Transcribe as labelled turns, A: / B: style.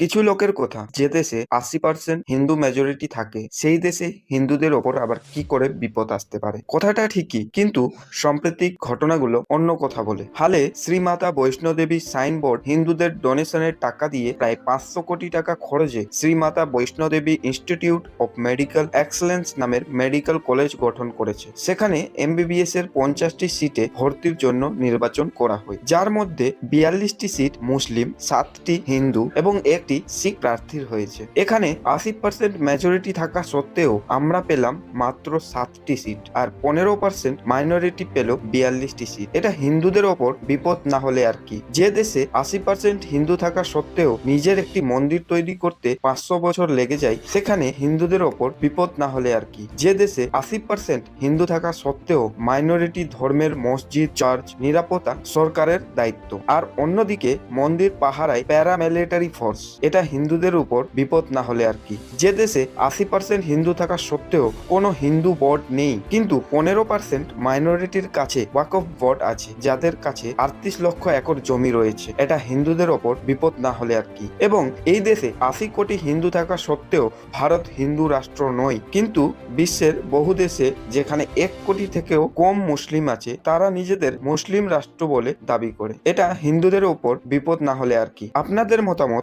A: কিছু লোকের কথা, যে দেশে আশি পার্সেন্ট হিন্দু মেজরিটি থাকে, সেই দেশে হিন্দুদের ওপর আবার কি করে বিপদ আসতে পারে? কথাটা ঠিকই, কিন্তু সাম্প্রতিক ঘটনাগুলো অন্য কথা বলে। হালে শ্রীমাতা বৈষ্ণোদেবী সাইনবোর্ড হিন্দুদের ডোনেশনের টাকা দিয়ে প্রায় পাঁচশো কোটি টাকা খরচে Shri Mata Vaishno Devi institute of medical excellence নামের মেডিকেল কলেজ গঠন করেছে। সেখানে এমবিবিএস এর পঞ্চাশটি সিটে ভর্তির জন্য নির্বাচন করা হয়। যার মধ্যে বিয়াল্লিশটি সিট মুসলিম, সাতটি হিন্দু এবং একটি শিখ প্রার্থীর হয়েছে। এখানে আশি পার্সেন্ট মেজরিটি থাকা সত্ত্বেও আমরা পেলাম মাত্র সাতটি সিট আর পনেরো পার্সেন্ট মাইনরিটি পেল বিয়াল্লিশটি সিট এটা হিন্দুদের ওপর বিপদ না হলে আর কি। যে দেশে আশি পার্সেন্ট হিন্দু থাকা সত্ত্বেও নিজের একটি মন্দির তৈরি করতে পাঁচশো বছর লেগে যায়, সেখানে হিন্দুদের ওপর বিপদ না হলে আর কি। যে দেশে আশি পার্সেন্ট হিন্দু থাকা সত্ত্বেও মাইনরিটি ধর্মের মসজিদ চার্চ নিরাপত্তা সরকারের দায়িত্ব। আর অন্যদিকে মন্দির পাহারায় প্যারামিলিটারি ফোর্স এটা হিন্দুদের উপর বিপদ না হলে আর কি। যে দেশে আশি পার্সেন্ট হিন্দু থাকা সত্ত্বেও কোনো হিন্দু বোর্ড নেই, কিন্তু পনেরো পার্সেন্ট মাইনরিটির কাছে ওয়াকফ বোর্ড আছে, যাদের কাছে আটত্রিশ লক্ষ একর জমি রয়েছে। এটা হিন্দুদের ওপর বিপদ না হলে আর কি। এবং এই দেশে আশি কোটি হিন্দু থাকা সত্ত্বেও ভারত হিন্দু রাষ্ট্র নয়, কিন্তু বিশ্বের বহু দেশে যেখানে এক কোটি থেকেও কম মুসলিম আছে, তারা নিজেদের মুসলিম রাষ্ট্র বলে দাবি করে। এটা হিন্দুদের ওপর বিপদ না হলে আর কি। আপনাদের মতামত